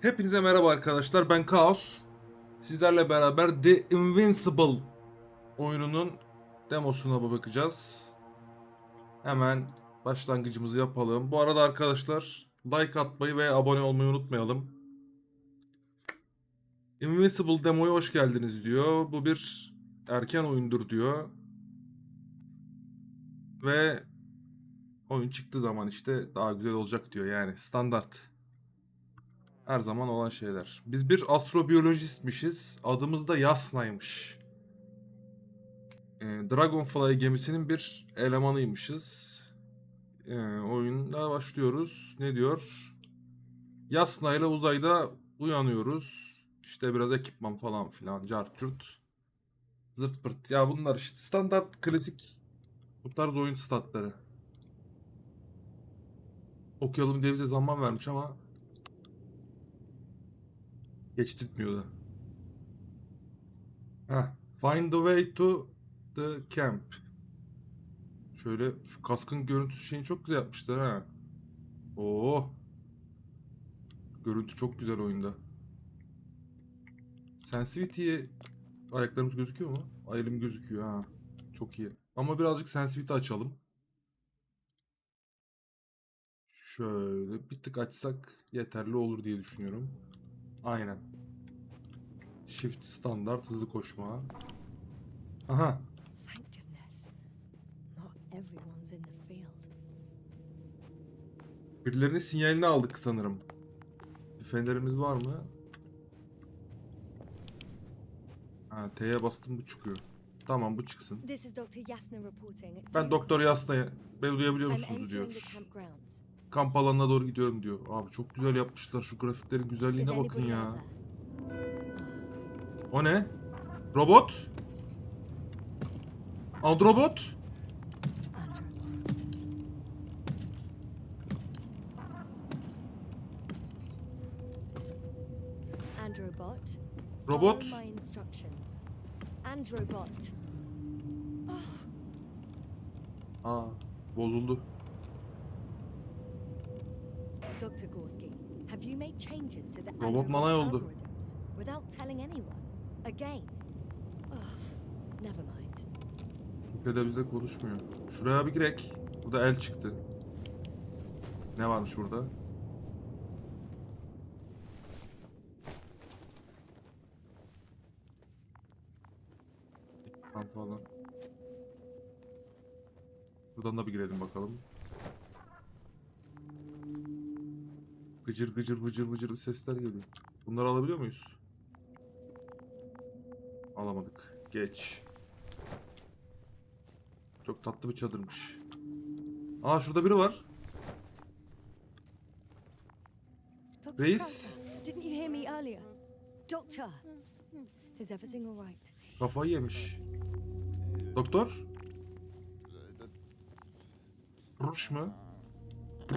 Hepinize merhaba arkadaşlar. Ben Kaos. Sizlerle beraber The Invincible oyununun demosuna bakacağız. Hemen başlangıcımızı yapalım. Bu arada arkadaşlar like atmayı ve abone olmayı unutmayalım. Invincible demoya hoş geldiniz diyor. Bu bir erken oyundur diyor. Ve oyun çıktığı zaman işte daha güzel olacak diyor yani standart. Her zaman olan şeyler. Biz bir astrobiyolojistmişiz. Adımız da Yasna'ymış. Ee, Dragonfly gemisinin bir elemanıymışız. Ee, oyunda başlıyoruz. Ne diyor? Yasna ile uzayda uyanıyoruz. İşte biraz ekipman falan filan. Cart curt. Zırt pırt. Ya bunlar işte standart klasik bu tarz oyun statları. Okuyalım diye bize zaman vermiş ama geçtirtmiyordu. Heh. Find the way to the camp. Şöyle şu kaskın görüntüsü şeyini çok güzel yapmışlar ha. Oo. Görüntü çok güzel oyunda. Sensitivity'ye ayaklarımız gözüküyor mu? Ay, Elim gözüküyor ha. Çok iyi. Ama birazcık sensitivity açalım. Şöyle bir tık açsak yeterli olur diye düşünüyorum. Aynen. Shift standart hızlı koşma. Aha. Birilerinin sinyalini aldık sanırım. Fenerimiz var mı? Ha, T'ye bastım bu çıkıyor. Tamam bu çıksın. Ben Doktor Yasna'ya beni duyabiliyor musunuz diyor. Kamp alanına doğru gidiyorum diyor. Abi çok güzel yapmışlar şu grafiklerin güzelliğine bakın anybody ya. O ne? Robot? Androbot? Androbot. Robot? Follow my instructions. Androbot. Oh, Aa, bozuldu. Dr. Gorski, have you made changes to the Robot manay oldu. algorithms without telling anyone? Again? Oh, never mind. Ülkede bizle konuşmuyor. Şuraya bir girek. Burada el çıktı. Ne varmış burada? Tam falan. Buradan da bir girelim bakalım. Gıcır gıcır vıcır vıcır sesler geliyor. Bunları alabiliyor muyuz? Alamadık. Geç. Çok tatlı bir çadırmış. Aa şurada biri var. Reis. Didn't you hear me earlier? Doctor! Is everything all right? Kafayı yemiş. Doktor? Ruş mu?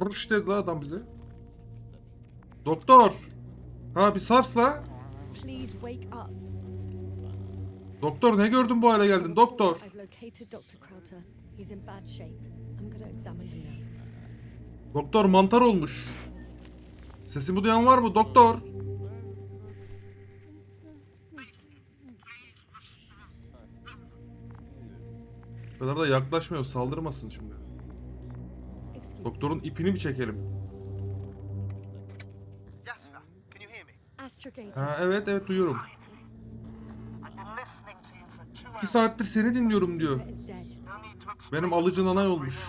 Ruş dedi la adam bize. Doktor! Ha bir sars la. Please wake up. Doktor ne gördün bu hale geldin doktor? Doktor mantar olmuş. Sesimi duyan var mı doktor? Bu kadar da yaklaşmıyor saldırmasın şimdi. Doktorun ipini bir çekelim. Ha evet evet duyuyorum. Hours. saattir seni dinliyorum diyor. Benim alıcı nanay olmuş.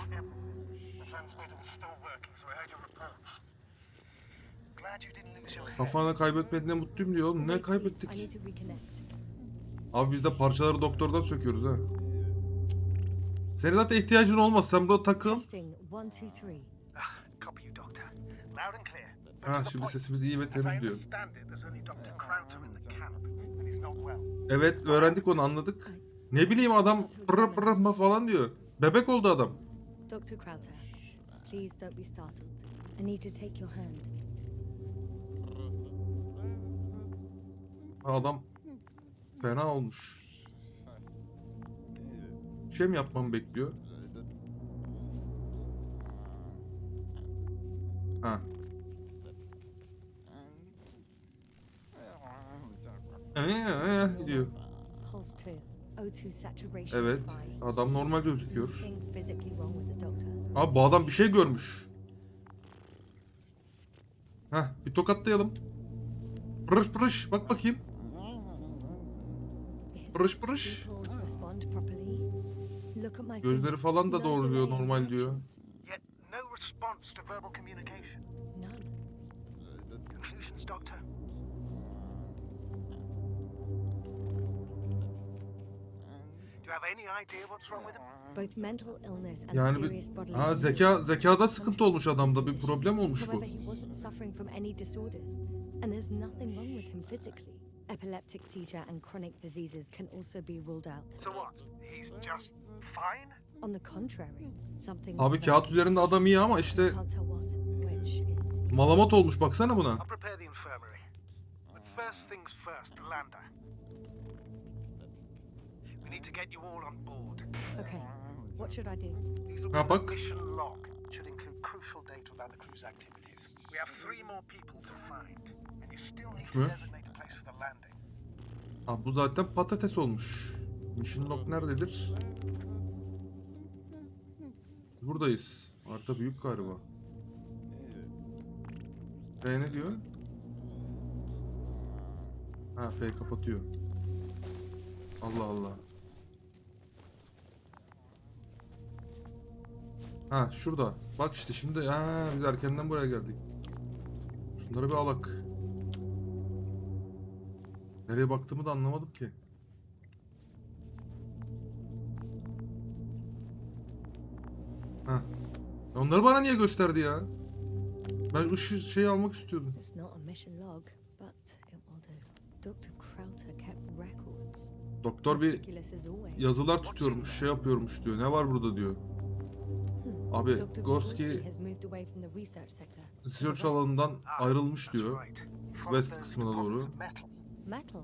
Kafanı kaybetmediğine mutluyum diyor. Oğlum Ne kaybettik? Abi biz de parçaları doktordan söküyoruz ha. Senin zaten ihtiyacın olmaz. Sen burada takıl. Ha şimdi sesimiz iyi ve temiz diyor. Evet öğrendik onu anladık. Ne bileyim adam pırr pırr falan diyor. Bebek oldu adam. Dr. Krauter, please don't be startled. I need to take your hand. Adam fena olmuş. Bir şey mi yapmamı bekliyor? Ha. Ee, diyor. Pulse 2. O2 saturation Evet. Adam normal gözüküyor. Abi bu adam bir şey görmüş. Heh bir tokatlayalım. Pırış pırış bak bakayım. Pırış pırış. Gözleri falan da delay in normal diyor. Yani bir, ha zeka zekada sıkıntı olmuş adamda bir problem olmuş bu. However, he wasn't suffering from any disorders, and there's nothing wrong with him physically. Epileptic seizure and chronic diseases can also be ruled out. So what? He's just fine? On the contrary, something. Abi kağıt üzerinde adam iyi ama işte malamat olmuş baksana buna. First things first, Lander. We need to get you all on board. Okay, what should I do? These the mission log. Should include crucial data about the crew's activities. We have three more people to find. And you still need to designate a place for the landing. Ha, bu zaten patates olmuş. Mission log nerededir? Buradayız. Harita büyük galiba. F ne diyor? Ha F kapatıyor. Allah Allah. Ha şurada. Bak işte şimdi ha biz erkenden buraya geldik. Şunları bir alak. Nereye baktığımı da anlamadım ki. Ha. Onları bana niye gösterdi ya? Ben ışığı şey almak istiyordum. Doktor bir yazılar tutuyormuş, şey yapıyormuş diyor. Ne var burada diyor. Abi Gorski research alanından Ah, ayrılmış diyor. West kısmına doğru. Metal.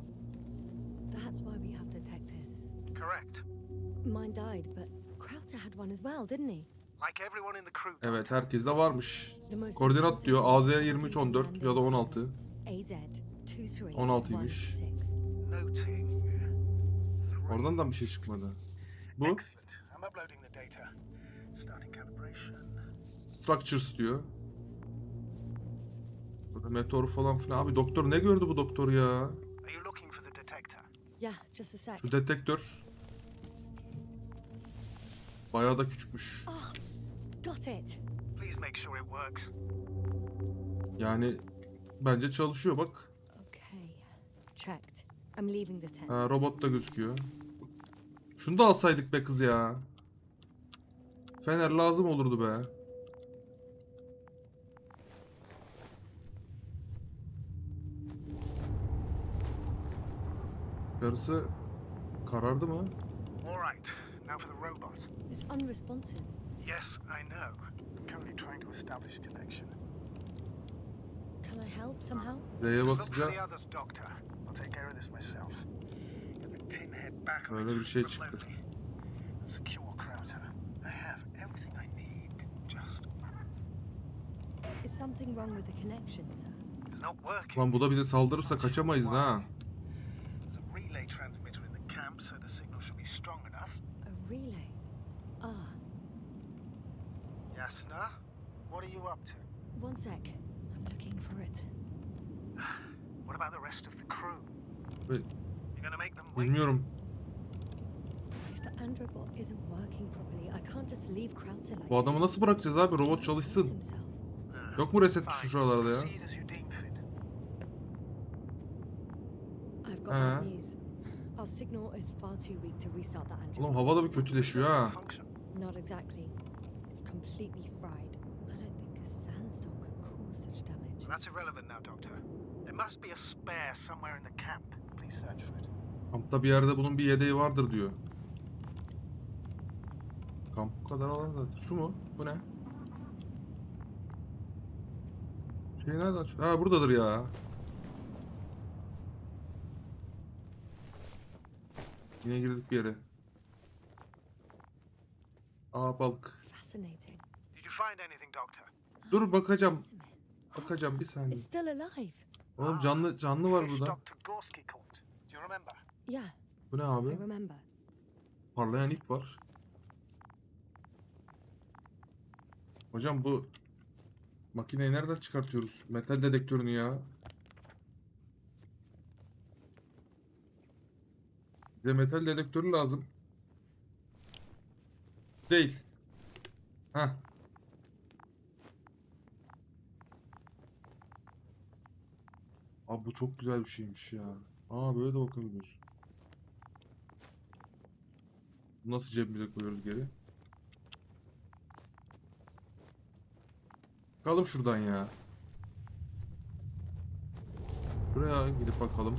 That's why we have detectors. Correct. Mine died, but Krauter had one as well, didn't he? Like everyone in the crew. Evet Doctor. herkeste varmış. Koordinat diyor AZ the 2314 ya da 16. AZ 23 16'ymış. Noting. Oradan da bir şey çıkmadı. Bu Structures diyor. Burada meteor falan filan. Abi doktor ne gördü bu doktor ya? Are you looking for the detector? Yeah, just a sec. Şu detektör. Bayağı da küçükmüş. Got it. Please make sure it works. Yani bence çalışıyor bak. Okay, checked. I'm leaving the tent. Ha, robot da gözüküyor. Şunu da alsaydık be kız ya. Fener lazım olurdu be. Yarısı karardı mı? All right. Now for the robot. It's unresponsive. Yes, I know. Currently trying to establish connection. Can I help somehow? R'ye Just look for basınca the others, Doctor. I'll take care of this myself. Get the tin head back on Öyle its bir şey feet çıktı. remotely. And secure Krauter. I have everything I need. Just Is something wrong with the connection, sir? it's not working. Lan bu da bize saldırırsa kaçamayız ha. There's a relay transmitter in the camp, so the signal should be strong enough. A relay. Ah, Yasna, what are you up to? one sec. I'm looking for it. What about the rest of the crew? Wait. You're gonna make them wait? Bilmiyorum. If the Androbot isn't working properly, I can't just leave Krauter like Bu adamı nasıl bırakacağız abi? Robot çalışsın. himself. Yok mu reset tuşu şuralarda ya? Proceed as you deem fit. I've got Ha. bad news. Our signal is far too weak to restart that Androbot. Oğlum hava da bir kötüleşiyor ha. Not exactly. It's completely fried. I don't think a sandstorm could cause such damage. That's irrelevant now, Doctor. There must be a spare somewhere in the camp. Please search for it. Kampta bir yerde bunun bir yedeği vardır diyor. Kamp bu kadar alan. Şu mu? Bu ne? Şey nerede aç? Ha buradadır ya. Yine girdik bir yere. Aa balık. Fascinating. Did Did you find anything, Doctor? Dur bakacağım. Bakacağım bir saniye. It's still alive. Oğlum canlı canlı var burada. Yeah, Bu ne abi? Parlayan ip var. Hocam bu makineyi nereden çıkartıyoruz? Metal dedektörünü ya. Bize metal dedektörü lazım. Değil. Ha. Abi bu çok güzel bir şeymiş ya. Aa böyle de bakabiliyorsun. Nasıl cebimize koyuyoruz geri? Çıkalım şuradan ya. Şuraya gidip bakalım.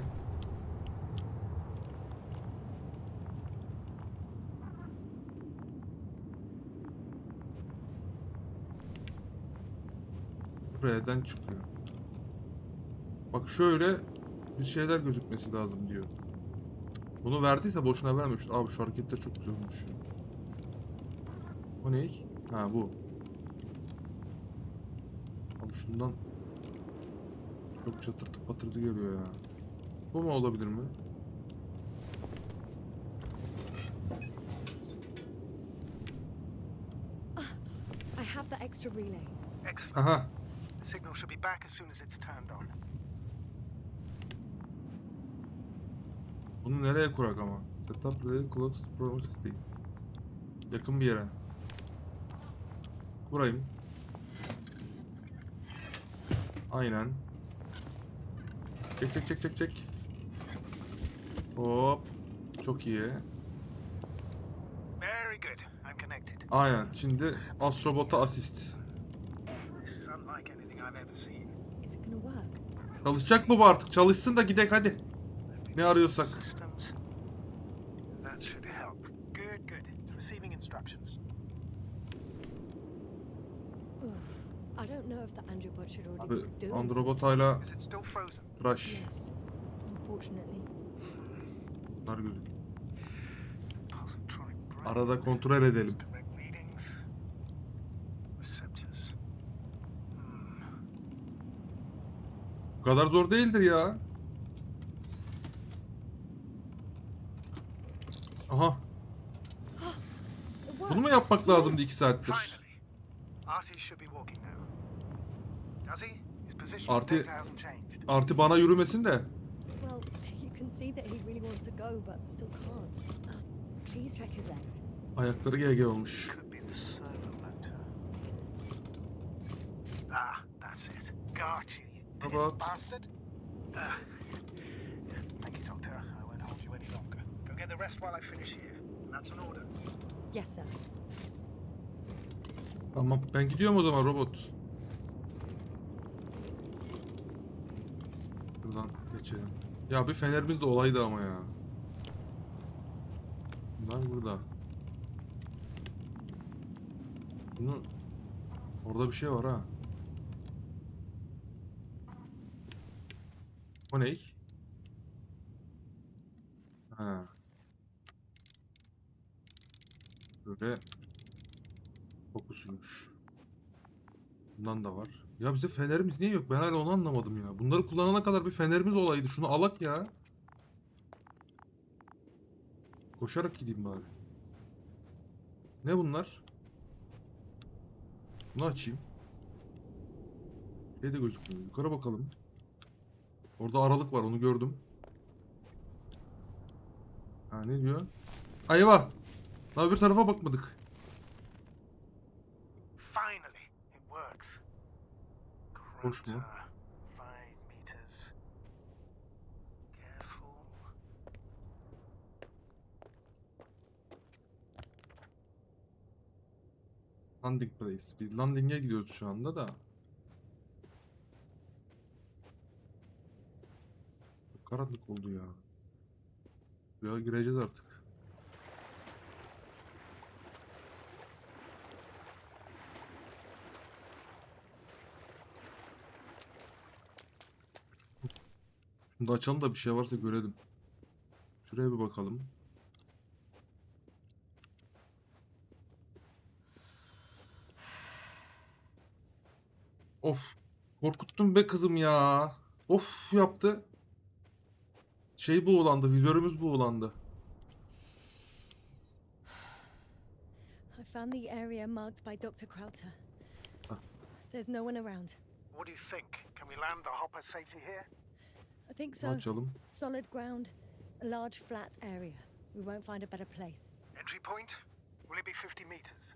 Buraya çıkıyor. Bak şöyle bir şeyler gözükmesi lazım diyor. Bunu verdiyse boşuna vermemiş. Abi şu hareketler çok güzel olmuş. O ne? Ha bu. Abi şundan çok çatırtı patırtı geliyor ya. Bu mu olabilir mi? I have the extra relay. Excellent. Aha. The signal should be back as soon as it's turned on. Bunu nereye kurak ama? Setup really close proximity. Yakın bir yere. Kurayım. Aynen. Çek çek çek çek çek. Hop. Çok iyi. Very good. I'm connected. Aynen. Şimdi Astrobot'a asist. This is unlike anything I've ever seen. Is it gonna work? Çalışacak mı bu artık? Çalışsın da gidek hadi. Ne arıyorsak. Systems. That should help. Good, good. It's receiving instructions. Ugh. I don't know if the Androbot should already Abi be doing Androbot hala Is it still frozen? something. Yes, unfortunately. Bunlar gözüküyor. Positronic brain. Arada kontrol edelim. Correct readings. Receptors. Hmm. Bu kadar zor değildir ya. Aha. It Bunu mu yapmak lazımdı iki saattir? Finally. Artie should be walking now. Does he? His position Artie- Artie... hasn't changed. Artı bana yürümesin de. Legs. Ayakları GG olmuş. Ah, Robot. bastard. Ah. Thank you, Doctor. I won't hold you any longer. Go get the rest while I finish here. That's an order. Yes, sir. Tamam ben gidiyorum o zaman robot. Buradan geçelim. Ya bir fenerimiz de olaydı ama ya. Bunlar burada. Bunu orada bir şey var ha. O ne? Ha. Böyle kokusuymuş. Bundan da var. Ya bize fenerimiz niye yok? Ben hala onu anlamadım ya. Bunları kullanana kadar bir fenerimiz olaydı. Şunu alak ya. Koşarak gideyim bari. Ne bunlar? Bunu açayım. Şey de gözükmüyor. Yukarı bakalım. Orada aralık var onu gördüm. Ha ne diyor? Ayva. Daha bir tarafa bakmadık. Finally, it works. Careful. Landing place. Bir landing'e gidiyoruz şu anda da. Karanlık oldu ya. Ya gireceğiz artık. Şunu da açalım da bir şey varsa görelim. Şuraya bir bakalım. Of. Korkuttun be kızım ya. Of yaptı. Şey buğulandı. Vizörümüz buğulandı. I found the area marked by Dr. Krauter. Ah. There's no one around. What do you think? Can we land the hopper safely here? I think so. Açalım. Solid ground, a large flat area. We won't find a better place. Entry point? Will it be 50 meters?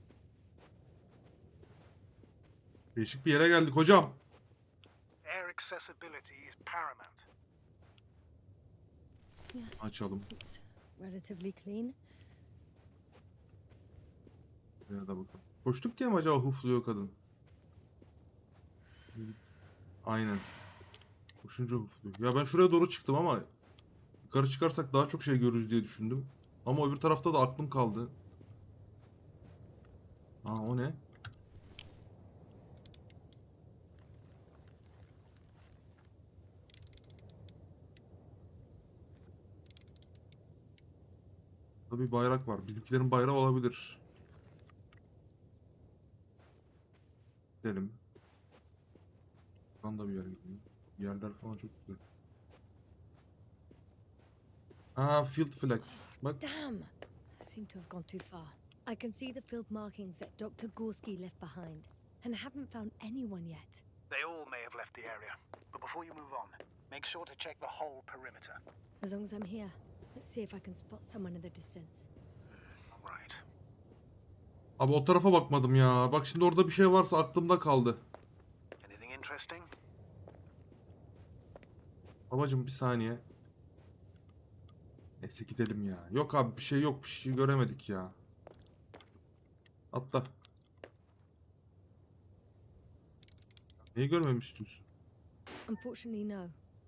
Değişik bir yere geldik hocam. Air accessibility is paramount. Yes, Açalım. it's relatively clean. Ya da bakalım. Koştuk diye mi acaba hufluyor kadın? Aynen. Koşunca hufluyor. Ya ben şuraya doğru çıktım ama yukarı çıkarsak daha çok şey görürüz diye düşündüm. Ama öbür tarafta da aklım kaldı. Aa o ne? Burada bayrak var. Bizimkilerin bayrağı olabilir. Gidelim. Buradan da bir yere gidelim. Yerler falan çok güzel. Aa field flag. Bak Damn! Seem to have gone too far. I can see the field markings that Dr. Gorski left behind, and I haven't found anyone yet. They all may have left the area. But before you move on, make sure to check the whole perimeter. As long as I'm here, let's see if I can spot someone in the distance. All right. abi o tarafa bakmadım ya. Bak şimdi orada bir şey varsa aklımda kaldı. Anything interesting? Babacım bir saniye. Neyse gidelim ya. Yok abi bir şey yok. Bir şey göremedik ya. Atla. Neyi görmemi istiyorsun? Unfortunately, no.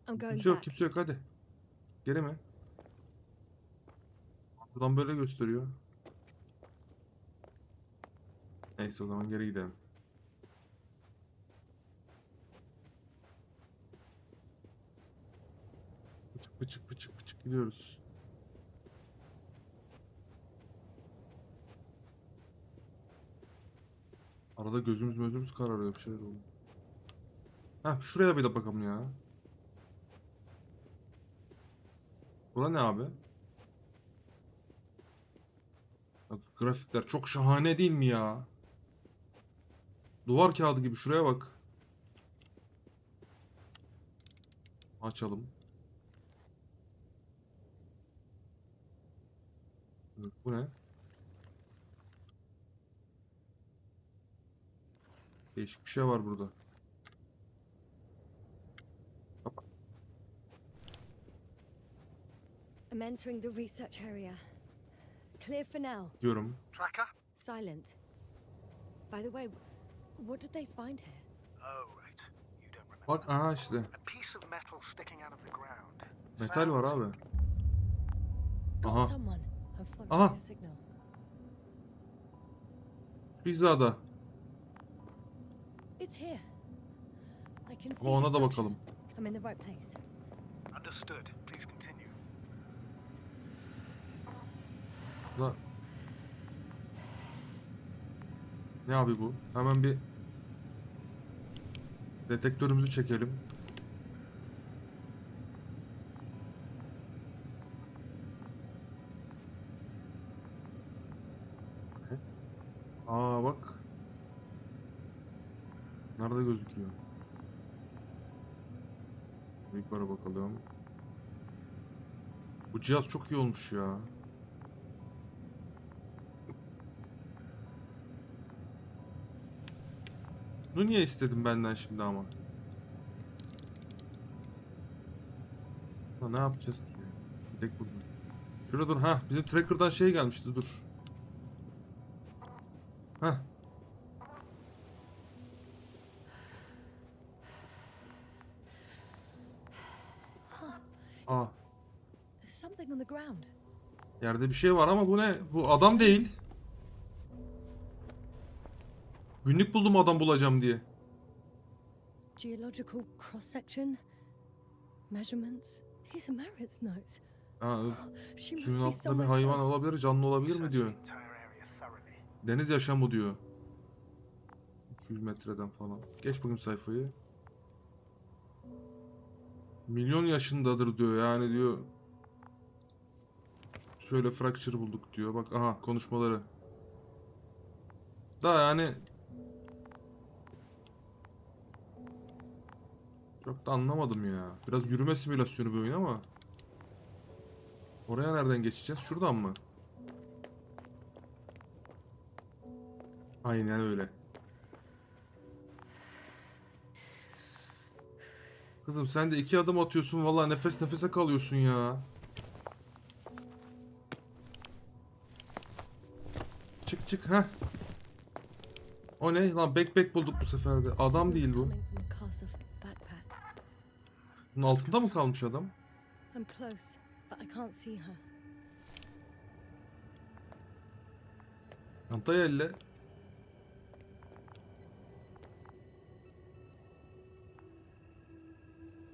I'm going Kimse yok back. kimse yok hadi. Geri mi? Buradan böyle gösteriyor. Neyse o zaman geri gidelim. Pıçık pıçık pıçık gidiyoruz. Arada gözümüz gözümüz kararıyor bir şeyler oluyor. Heh şuraya bir de bakalım ya. Bura ne abi? Ya, grafikler çok şahane değil mi ya? Duvar kağıdı gibi şuraya bak. Açalım. Bu ne? Değişik bir şey var burada. I'm entering the research area. Clear for now. Diyorum. Tracker? Silent. By the way, what did they find here? Oh, right. You don't remember. Bak aha işte. A piece of metal sticking out of the ground. Metal var abi. Aha. someone. Aha. Şu hizada. It's here. I can see Ama ona da bakalım. I'm in the right place. Understood. Please continue. Da... Ne abi bu? Hemen bir detektörümüzü çekelim. Aa bak. Gözüküyor? Yukarı bakalım. Bu cihaz çok iyi olmuş ya. Bunu niye istedin benden şimdi ama? Ha, ne yapacağız ki? Gidek buradan. Şurada dur. Ha, bizim tracker'dan şey gelmişti. Dur. Ha. Aa, There's something on the ground. yerde bir şey var ama bu ne? Bu adam değil. Günlük buldum adam bulacağım diye. Geological cross section. Measurements. These are Marit's notes. Ha, must suyun altında bir hayvan olabilir, canlı olabilir mi diyor. Deniz yaşamı diyor. 200 metreden falan. Geç bakayım sayfayı. Milyon yaşındadır diyor yani diyor. Şöyle fracture bulduk diyor. Bak aha konuşmaları. Da yani çok da anlamadım ya. Biraz yürüme simülasyonu bir oyun ama. Oraya nereden geçeceğiz? Şuradan mı? Aynen öyle. Kızım sen de iki adım atıyorsun vallahi nefes nefese kalıyorsun ya. Çık çık ha. O ne lan backpack bulduk bu sefer de. Adam değil bu. Bunun altında mı kalmış adam? Çantayı elle.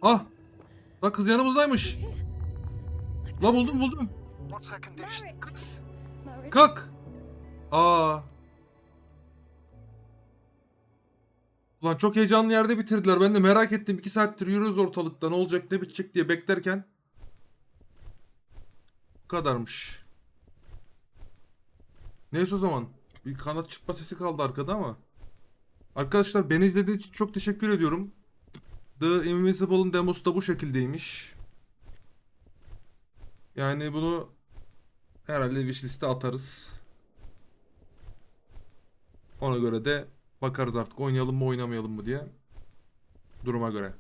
Ah! Lan kız yanımızdaymış. La buldum buldum. Merrick! Kız. Kalk. Aa. Ulan çok heyecanlı yerde bitirdiler. Ben de merak ettim. 2 saattir yürüyoruz ortalıkta. Ne olacak ne bitecek diye beklerken. Bu kadarmış. Neyse o zaman. Bir kanat çıkma sesi kaldı arkada ama. Arkadaşlar beni izlediğiniz için çok teşekkür ediyorum. The Invincible'ın demosu da bu şekildeymiş. Yani bunu herhalde wishlist'e atarız. Ona göre de bakarız artık oynayalım mı oynamayalım mı diye. Duruma göre.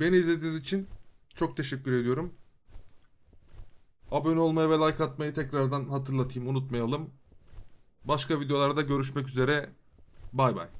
Beni izlediğiniz için çok teşekkür ediyorum. Abone olmayı ve like atmayı tekrardan hatırlatayım unutmayalım. Başka videolarda görüşmek üzere. Bay bay.